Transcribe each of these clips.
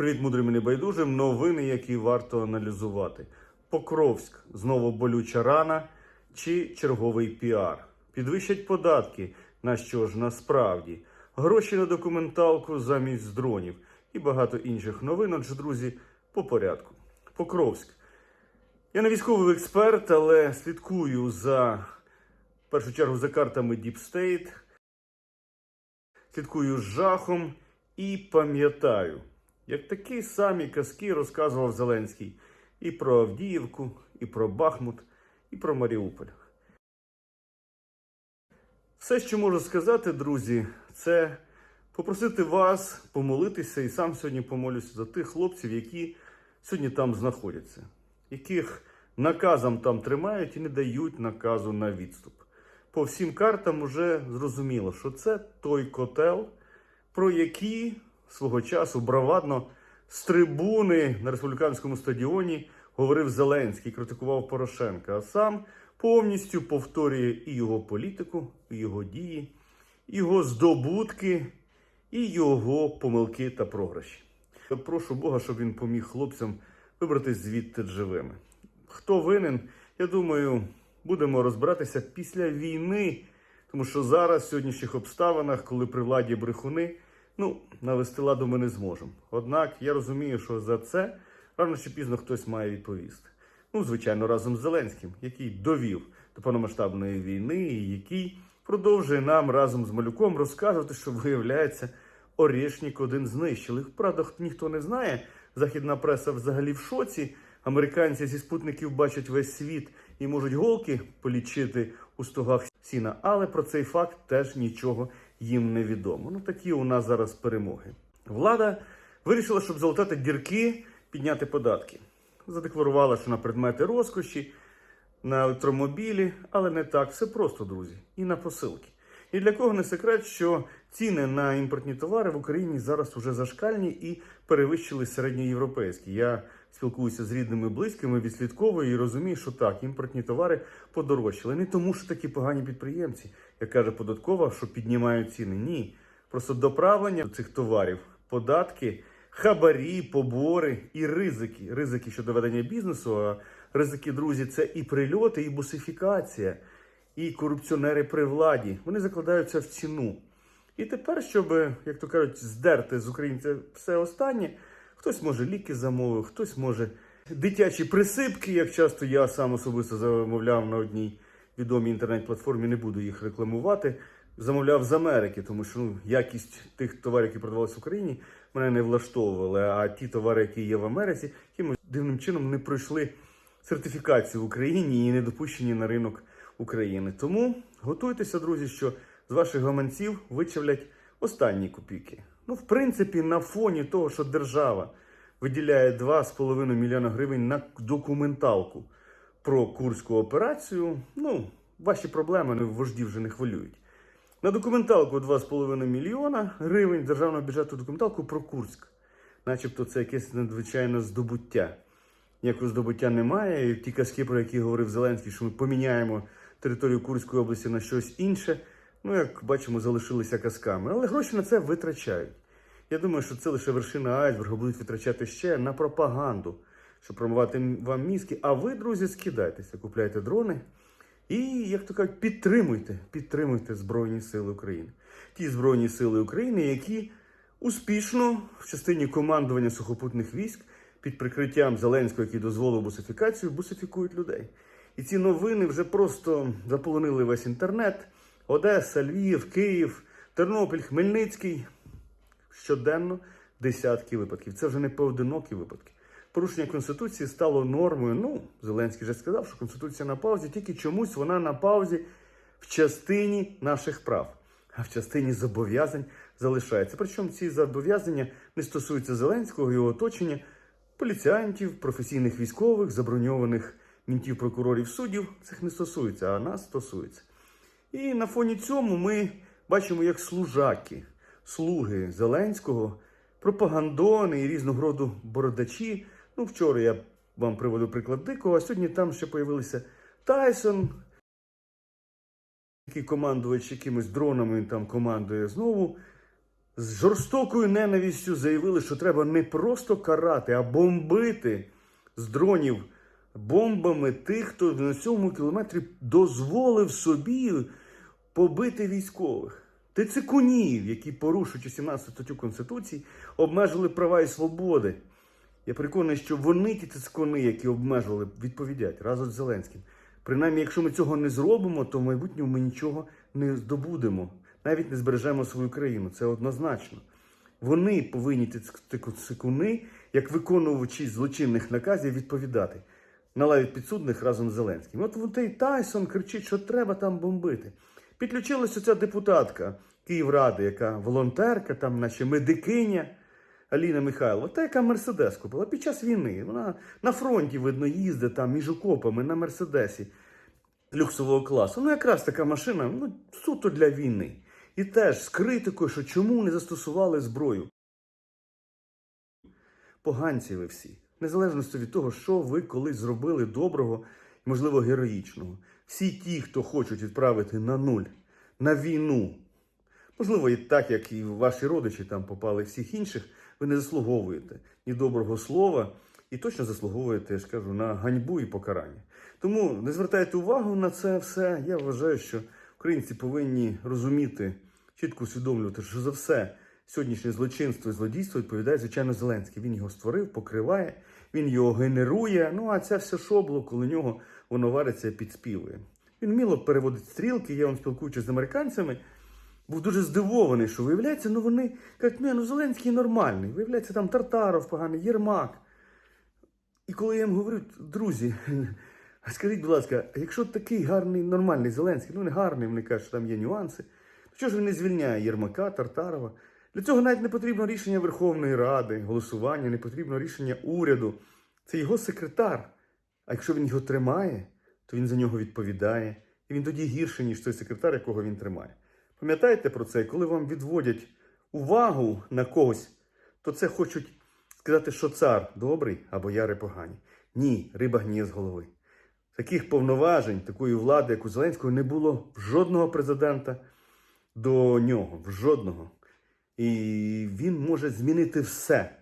Привіт, мудрим і небайдужим. Новини, які варто аналізувати. Покровськ знову болюча рана чи черговий піар. Підвищать податки. На що ж насправді? Гроші на документалку замість дронів і багато інших новин. Отже, друзі, по порядку. Покровськ. Я не військовий експерт, але слідкую за в першу чергу за картами Deep State, слідкую з жахом і пам'ятаю, як такі самі казки розказував Зеленський і про Авдіївку, і про Бахмут, і про Маріуполь. Все, що можу сказати, друзі, це попросити вас помолитися і сам сьогодні помолюся за тих хлопців, які сьогодні там знаходяться, яких наказом там тримають і не дають наказу на відступ. По всім картам вже зрозуміло, що це той котел, про який свого часу бравадно з трибуни на республіканському стадіоні говорив Зеленський, критикував Порошенка, а сам повністю повторює і його політику, і його дії, його здобутки, і його помилки та програші. Прошу Бога, щоб він поміг хлопцям вибратись звідти живими. Хто винен, я думаю, будемо розбиратися після війни, тому що зараз, в сьогоднішніх обставинах, коли при владі брехуни, ну, навести ладу ми не зможемо. Однак я розумію, що за це рано чи пізно хтось має відповісти. Ну, звичайно, разом з Зеленським, який довів до повномасштабної війни, і який продовжує нам разом з малюком розказувати, що виявляється, Орєшнік один знищили. Правда, ніхто не знає. Західна преса взагалі в шоці. Американці зі спутників бачать весь світ і можуть голки полічити у стогах сіна, але про цей факт теж нічого їм невідомо. Ну такі у нас зараз перемоги. Влада вирішила, щоб залатати дірки, підняти податки. Задекларувала, що на предмети розкоші, на електромобілі, але не так все просто, друзі, і на посилки. І для кого не секрет, що ціни на імпортні товари в Україні зараз уже зашкальні і перевищили середньоєвропейські. Я спілкуюся з рідними близькими, відслідковую і розумію, що так, імпортні товари подорожчали. Не тому, що такі погані підприємці, як каже податкова, що піднімають ціни. Ні. Просто доправлення цих товарів, податки, хабарі, побори і ризики. Ризики щодо ведення бізнесу. А ризики, друзі, це і прильоти, і бусифікація, і корупціонери при владі. Вони закладаються в ціну. І тепер, щоб, як то кажуть, здерти з українця все останнє, хтось може ліки замовив, хтось може дитячі присипки, як часто я сам особисто замовляв на одній відомій інтернет-платформі, не буду їх рекламувати. Замовляв з Америки, тому що ну, якість тих товарів, які продавалися в Україні, мене не влаштовували. А ті товари, які є в Америці, якимось дивним чином не пройшли сертифікацію в Україні і не допущені на ринок України. Тому готуйтеся, друзі, що з ваших гаманців вичавлять останні копійки. Ну, в принципі, на фоні того, що держава виділяє 2,5 мільйона гривень на документалку про курську операцію, ну, ваші проблеми ну, вожді вже не хвилюють. На документалку 2,5 мільйона гривень державного бюджету документалку про Курськ. Начебто це якесь надзвичайне здобуття. Ніякого здобуття немає. І ті казки, про які говорив Зеленський, що ми поміняємо територію Курської області на щось інше. Ну, як бачимо, залишилися казками. Але гроші на це витрачають. Я думаю, що це лише вершина айсбергу, будуть витрачати ще на пропаганду, щоб промивати вам мізки. А ви, друзі, скидайтеся, купляйте дрони. І, як то кажуть, підтримуйте, підтримуйте Збройні Сили України. Ті Збройні Сили України, які успішно в частині командування сухопутних військ під прикриттям Зеленського, який дозволив бусифікацію, бусифікують людей. І ці новини вже просто заполонили весь інтернет. Одеса, Львів, Київ, Тернопіль, Хмельницький. Щоденно десятки випадків. Це вже не поодинокі випадки. Порушення Конституції стало нормою. Ну, Зеленський вже сказав, що Конституція на паузі, тільки чомусь вона на паузі в частині наших прав, а в частині зобов'язань залишається. Причому ці зобов'язання не стосуються Зеленського, його оточення, поліціянтів, професійних військових, заброньованих мінтів, прокурорів, суддів. Цих не стосується, а нас стосується. І на фоні цьому ми бачимо, як служаки, слуги Зеленського, пропагандони і різного роду бородачі. Ну, вчора я вам приводив приклад дикого, а сьогодні там ще появилися Тайсон, який командувач якимись дронами він там командує знову. з жорстокою ненавістю заявили, що треба не просто карати, а бомбити з дронів бомбами тих, хто на цьому кілометрі дозволив собі побити військових. Тицикунів, які порушують 17 статтю Конституції, обмежили права і свободи. Я переконаний, що вони, ті цицькони, які обмежували, відповідять разом з Зеленським. Принаймні, якщо ми цього не зробимо, то в майбутньому ми нічого не здобудемо, навіть не збережемо свою країну. Це однозначно. Вони повинні ті цикуни, як виконувачі злочинних наказів, відповідати на лаві підсудних разом з Зеленським. От той Тайсон кричить, що треба там бомбити. Підключилася ця депутатка Київради, яка волонтерка, там, наче медикиня. Аліна Михайлова, та яка Мерседес купила під час війни. Вона на фронті, видно, їздить там між окопами на Мерседесі люксового класу. Ну, якраз така машина, ну, суто для війни. І теж з критикою, що чому не застосували зброю. Поганці ви всі. Незалежно від того, що ви колись зробили доброго і, можливо, героїчного. Всі ті, хто хочуть відправити на нуль, на війну, Можливо, і так, як і ваші родичі там попали всіх інших, ви не заслуговуєте ні доброго слова, і точно заслуговуєте, я ж кажу, на ганьбу і покарання. Тому не звертайте увагу на це все. Я вважаю, що українці повинні розуміти, чітко усвідомлювати, що за все сьогоднішнє злочинство і злодійство відповідає, звичайно, Зеленський. Він його створив, покриває, він його генерує. Ну а це все шобло, коли нього воно вариться і підспівує. Він вміло переводить стрілки. Я вам спілкуючись з американцями був дуже здивований, що виявляється, ну вони кажуть, ну Зеленський нормальний. Виявляється, там Тартаров поганий, Єрмак. І коли я їм говорю, друзі, а скажіть, будь ласка, якщо такий гарний, нормальний Зеленський, ну не гарний, вони кажуть, що там є нюанси, то чого ж він не звільняє Єрмака, Тартарова? Для цього навіть не потрібно рішення Верховної Ради, голосування, не потрібно рішення уряду. Це його секретар. А якщо він його тримає, то він за нього відповідає. І він тоді гірше, ніж той секретар, якого він тримає. Пам'ятаєте про це? Коли вам відводять увагу на когось, то це хочуть сказати, що цар добрий, а бояри погані. Ні, риба гніє з голови. Таких повноважень, такої влади, як у Зеленського, не було в жодного президента до нього, в жодного. І він може змінити все,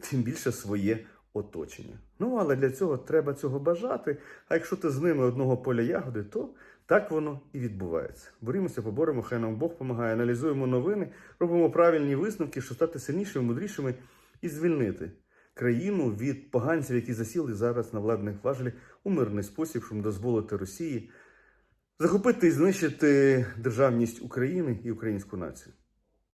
тим більше своє оточення. Ну, але для цього треба цього бажати. А якщо ти з ними одного поля ягоди, то так воно і відбувається. Борімося, поборемо, хай нам Бог допомагає, аналізуємо новини, робимо правильні висновки, щоб стати сильнішими, мудрішими і звільнити країну від поганців, які засіли зараз на владних важелі у мирний спосіб, щоб дозволити Росії захопити і знищити державність України і українську націю.